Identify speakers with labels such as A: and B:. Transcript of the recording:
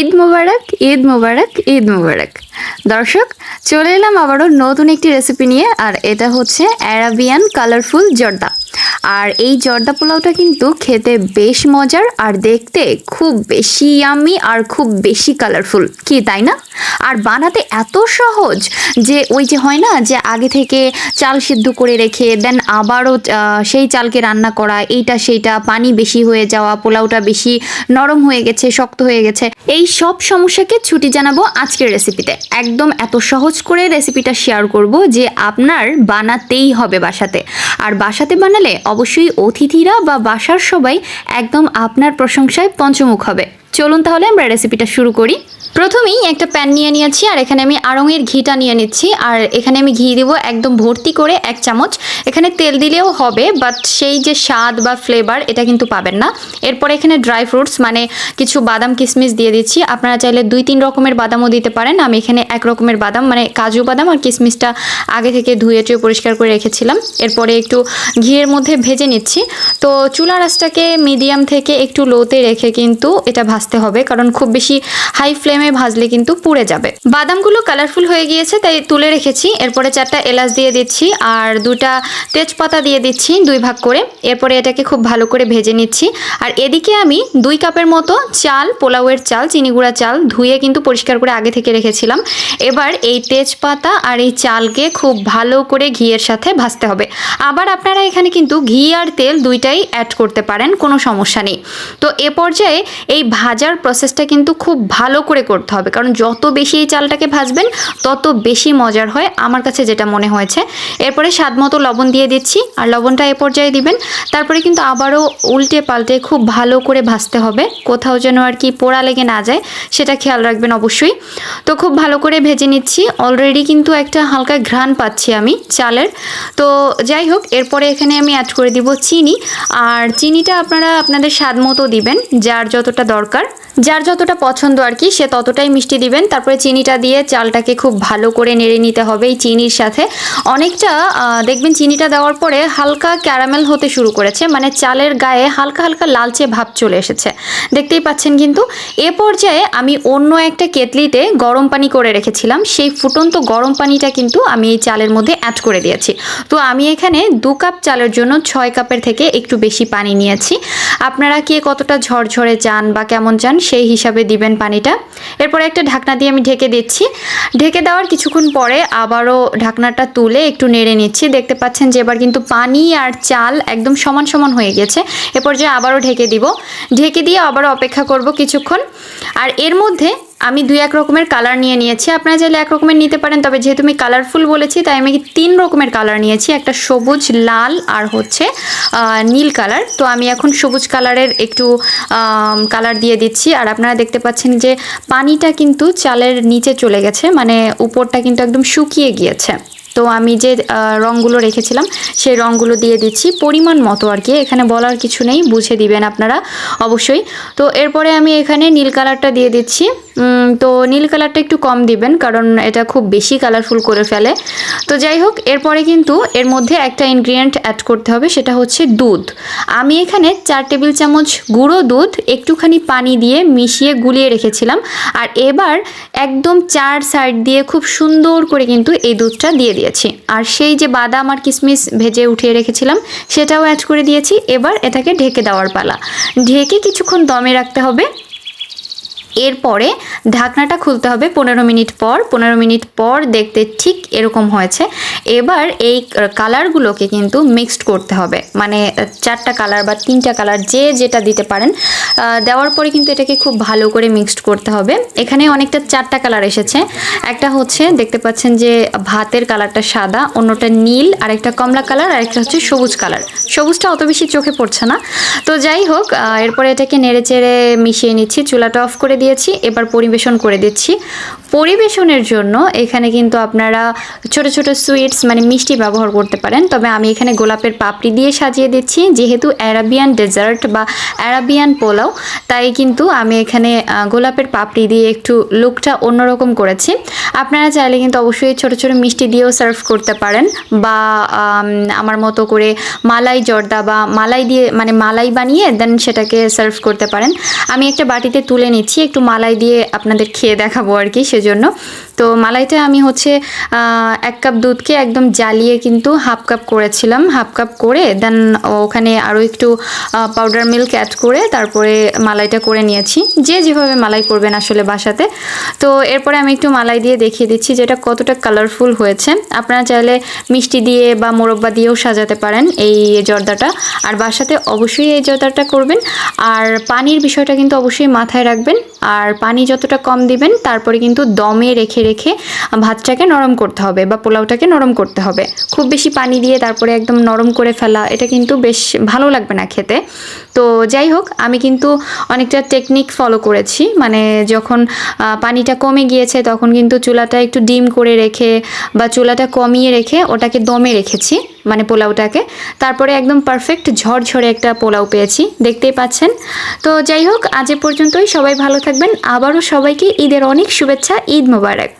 A: ঈদ মোবারক ঈদ মোবারক ঈদ মোবারক। দর্শক, চলে এলাম আবারও নতুন একটি রেসিপি নিয়ে, আর এটা হচ্ছে অ্যারাবিয়ান কালারফুল জর্দা। আর এই জর্দা পোলাওটা কিন্তু খেতে বেশ মজার আর দেখতে খুব বেশি ইয়াম্মি আর খুব বেশি কালারফুল কি, তাই না? আর বানাতে এত সহজ যে ওই যে হয় না যে আগে থেকে চাল সিদ্ধ করে রেখে দেন আবারও সেই চালকে রান্না করা, এইটা সেইটা, পানি বেশি হয়ে যাওয়া, পোলাওটা বেশি নরম হয়ে গেছে, শক্ত হয়ে গেছে, এই সব সমস্যাকে ছুটি জানাব আজকের রেসিপিতে একদম এত সহজ করে রেসিপিটা শেয়ার করব যে আপনার বানাতেই হবে বাসাতে। আর বাসাতে বানালে অবশ্যই অতিথিরা বা বাসার সবাই একদম আপনার প্রশংসায় পঞ্চমুখ হবে। চলুন তাহলে আমরা রেসিপিটা শুরু করি। প্রথমেই একটা প্যান নিয়ে নিয়েছি, আর এখানে আমি আড়ঙের ঘিটা নিয়ে নিচ্ছি, আর এখানে আমি ঘি দেবো একদম ভর্তি করে এক চামচ। এখানে তেল দিলেও হবে বাট সেই যে স্বাদ বা ফ্লেভার এটা কিন্তু পাবেন না। এরপরে এখানে ড্রাই ফ্রুটস মানে কিছু বাদাম কিশমিশ দিয়ে দিচ্ছি। আপনারা চাইলে দুই তিন রকমের বাদামও দিতে পারেন। আমি এখানে এক রকমের বাদাম মানে কাজু বাদাম আর কিশমিশটা আগে থেকে ধুয়ে টুয়ে পরিষ্কার করে রেখেছিলাম। এরপরে একটু ঘিয়ের মধ্যে ভেজে নিচ্ছি। তো চুলা রাসটাকে মিডিয়াম থেকে একটু লোতে রেখে কিন্তু এটা ভাজতে হবে, কারণ খুব বেশি হাই ফ্লেমে ভাজলে কিন্তু পুড়ে যাবে। বাদামগুলো কালারফুল হয়ে গিয়েছে, তাই তুলে রেখেছি। এরপরে চারটা এলাচ দিয়ে দিচ্ছি আর দুটা তেজপাতা দিয়ে দিচ্ছি দুই ভাগ করে। এরপরে এটাকে খুব ভালো করে ভেজে নিচ্ছি। আর এদিকে আমি দুই কাপের মতো চাল, পোলাওয়ের চাল, চিনি গুঁড়া চাল ধুয়ে কিন্তু পরিষ্কার করে আগে থেকে রেখেছিলাম। এবার এই তেজপাতা আর এই চালকে খুব ভালো করে ঘিয়ের সাথে ভাজতে হবে। আবার আপনারা এখানে কিন্তু ঘি আর তেল দুইটাই অ্যাড করতে পারেন, কোনো সমস্যা নেই। তো এ পর্যায়ে এই ভাজার প্রসেসটা কিন্তু খুব ভালো করে করতে হবে। কারণ যত বেশি এই চালটাকে ভাজবেন, তত বেশি মজার হয় আমার কাছে যেটা মনে হয়েছে। এরপরে স্বাদ মতো লবণ দিয়ে দিচ্ছি, আর লবণটা এ পর্যায়ে দিবেন। তারপরে কিন্তু আবারও উল্টে পাল্টে খুব ভালো করে ভাজতে হবে। কোথাও যেন আর কি পোড়া লেগে না যায়, সেটা খেয়াল রাখবেন অবশ্যই। তো খুব ভালো করে ভেজে নিচ্ছি। অলরেডি কিন্তু একটা হালকা ঘ্রাণ পাচ্ছি আমি চালের। তো যাই হোক, এরপরে এখানে আমি অ্যাড করে দিব চিনি। আর চিনিটা আপনারা আপনাদের স্বাদ মতো দিবেন, যার যতটা দরকার। যার যতটা পছন্দ আর কি, সে ততটাই মিষ্টি দিবেন। তারপরে চিনিটা দিয়ে চালটাকে খুব ভালো করে নেড়ে নিতে হবে এই চিনির সাথে। অনেকটা দেখবেন চিনিটা দেওয়ার পরে হালকা ক্যারামেল হতে শুরু করেছে মানে চালের গায়ে হালকা হালকা লালচে ভাব চলে এসেছে। দেখতেই পাচ্ছেন কিন্তু, এ পর্যায়ে আমি অন্য একটা কেতলিতে গরম পানি করে রেখেছিলাম। সেই ফুটন্ত গরম পানিটা কিন্তু আমি এই চালের মধ্যে অ্যাড করে দিয়েছি। তো আমি এখানে দু কাপ চালের জন্য ছয় কাপের থেকে একটু বেশি পানি নিয়েছি। আপনারা কে কতটা ঝরঝরে চান বা কেমন চান সেই হিসাবে দিবেন পানিটা। এরপরে একটা ঢাকনা দিয়ে আমি ঢেকে দিচ্ছি। ঢেকে দেওয়ার কিছুক্ষণ পরে আবারও ঢাকনাটা তুলে একটু নেড়ে নিচ্ছি। দেখতে পাচ্ছেন যে এবার কিন্তু পানি আর চাল একদম সমান সমান হয়ে গেছে। এ পর্যায়ে আবারও ঢেকে দিব। ঢেকে দিয়ে আবারও অপেক্ষা করব কিছুক্ষণ। আর এর মধ্যে আমি দুই এক রকমের কালার নিয়ে নিয়েছি। আপনারা চাইলে এক রকমের নিতে পারেন, তবে যেহেতু আমি কালারফুল বলেছি, তাই আমি তিন রকমের কালার নিয়েছি। একটা সবুজ, লাল আর হচ্ছে নীল কালার তো আমি এখন সবুজ কালারের একটু কালার দিয়ে দিচ্ছি। আর আপনারা দেখতে পাচ্ছেন যে পানিটা কিন্তু চালের নিচে চলে গেছে মানে উপরটা কিন্তু একদম শুকিয়ে গিয়েছে। তো আমি যে রঙগুলো রেখেছিলাম, সেই রঙগুলো দিয়ে দিচ্ছি। পরিমাণ মতো আর কি, এখানে বলার কিছু নেই, বুঝে দিবেন আপনারা অবশ্যই। তো এরপরে আমি এখানে নীল কালারটা দিয়ে দিচ্ছি। তো নীল কালারটা একটু কম দিবেন, কারণ এটা খুব বেশি কালারফুল করে ফেলে। তো যাই হোক, এরপরে কিন্তু এর মধ্যে একটা ইনগ্রিডিয়েন্ট অ্যাড করতে হবে, সেটা হচ্ছে দুধ। আমি এখানে চার টেবিল চামচ গুঁড়ো দুধ, একটুখানি পানি দিয়ে মিশিয়ে গুলিয়ে রেখেছিলাম। আর এবার একদম চার সাইড দিয়ে খুব সুন্দর করে কিন্তু এই দুধটা দিয়ে দিয়েছি। আর সেই যে বাদাম আর কিশমিশ ভেজে উঠিয়ে রেখেছিলাম, সেটাও অ্যাড করে দিয়েছি। এবার এটাকে ঢেকে দেওয়ার পালা। ঢেকে কিছুক্ষণ দমে রাখতে হবে। এরপরে ঢাকনাটা খুলতে হবে পনেরো মিনিট পর। পনেরো মিনিট পর দেখতে ঠিক এরকম হয়েছে। এবার এই কালারগুলোকে কিন্তু মিক্সড করতে হবে। মানে চারটা কালার বা তিনটা কালার যে যেটা দিতে পারেন দেওয়ার পরে কিন্তু এটাকে খুব ভালো করে মিক্সড করতে হবে। এখানে অনেকটা চারটা কালার এসেছে। একটা হচ্ছে দেখতে পাচ্ছেন যে ভাতের কালারটা সাদা, অন্যটা নীল আর একটা কমলা কালার আর একটা হচ্ছে সবুজ কালার সবুজটা অত বেশি চোখে পড়ছে না। তো যাই হোক এরপরে এটাকে নেড়ে চেড়ে মিশিয়ে নিচ্ছি। চুলাটা অফ করে দিয়েছি। এবার পরিবেশন করে দিচ্ছি। পরিবেশনের জন্য এখানে কিন্তু আপনারা ছোট ছোট সুইটস মানে মিষ্টি ব্যবহার করতে পারেন। তবে আমি এখানে গোলাপের পাপড়ি দিয়ে সাজিয়ে দিচ্ছি। যেহেতু অ্যারাবিয়ান ডেজার্ট বা অ্যারাবিয়ান পোলাও, তাই কিন্তু আমি এখানে গোলাপের পাপড়ি দিয়ে একটু লুকটা অন্যরকম করেছি। আপনারা চাইলে কিন্তু অবশ্যই ছোট ছোট মিষ্টি দিয়েও সার্ভ করতে পারেন বা আমার মতো করে মালাই জর্দা বা মালাই দিয়ে মানে মালাই বানিয়ে দেন সেটাকে সার্ভ করতে পারেন। আমি একটা বাটিতে তুলে নিচ্ছি, একটু মালাই দিয়ে আপনাদের খেয়ে দেখাবো আর কি সেজন্য তো মালাইটা আমি হচ্ছে এক কাপ দুধকে একদম জ্বালিয়ে কিন্তু হাফ কাপ করেছিলাম, হাফ কাপ করে দেন ওখানে আরও একটু পাউডার মিল্ক অ্যাড করে তারপরে মালাইটা করে নিয়েছি। যে যেভাবে মালাই করবেন আসলে বাসাতে। তো এরপরে আমি একটু মালাই দিয়ে দেখিয়ে দিচ্ছি যেটা কতটা কালারফুল হয়েছে। আপনারা চাইলে মিষ্টি দিয়ে বা মোরব্বা দিয়েও সাজাতে পারেন এই জর্দাটা। আর বাসাতে অবশ্যই এই জর্দাটা করবেন। আর পানির বিষয়টা কিন্তু অবশ্যই মাথায় রাখবেন। আর পানি যতটা কম দিবেন, তারপরে কিন্তু দমে রেখে রেখে ভাতটাকে নরম করতে হবে বা পোলাওটাকে নরম করতে হবে। খুব বেশি পানি দিয়ে তারপরে একদম নরম করে ফেলা, এটা কিন্তু বেশ ভালো লাগবে না খেতে। তো যাই হোক, আমি কিন্তু অনেকটা টেকনিক ফলো করেছি। মানে যখন পানিটা কমে গিয়েছে তখন কিন্তু চুলাটা একটু ডিম করে রেখে বা চুলাটা কমিয়ে রেখে ওটাকে দমে রেখেছি মানে পোলাওটাকে। তারপরে একদম পারফেক্ট ঝরঝরে একটা পোলাও পেয়েছি, দেখতেই পাচ্ছেন। তো যাই হোক, আজ এ পর্যন্তই। সবাই ভালো থাকবেন। আবারও সবাইকে ঈদের অনেক শুভেচ্ছা ঈদ মোবারক